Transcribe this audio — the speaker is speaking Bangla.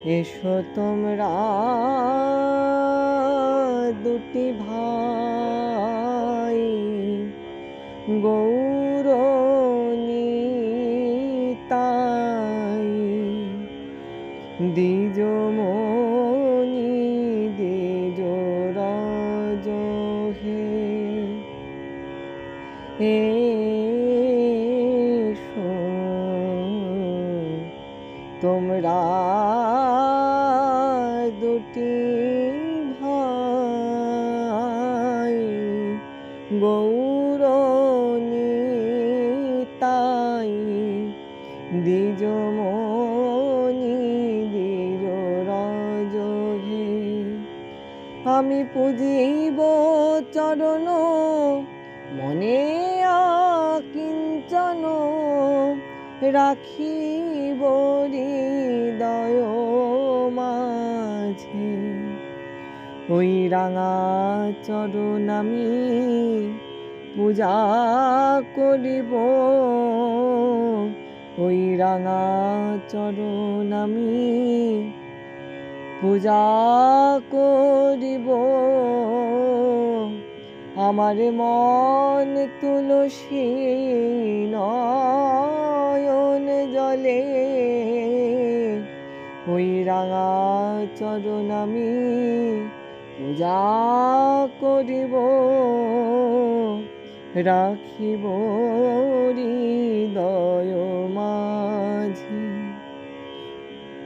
এসো তোমরা দুটি ভাই। গৌরনিতাই দ্বিজ মনি দ্বিজ রাজ হে। এসো তোমরা দুটি ভাই গৌরনিতাই দ্বিজমণি দ্বিজ রাজ হে আমি পুজিব চরণ রাখিব হৃদয় মাঝে। ওই রাঙা চরণ আমি পূজা করিব। ওই রাঙা চরণ আমি পূজা করিব। আমার মন তুলসী নয়ন ওই রাঙা চরণ আমি পূজা করিব রাখিব হৃদয়।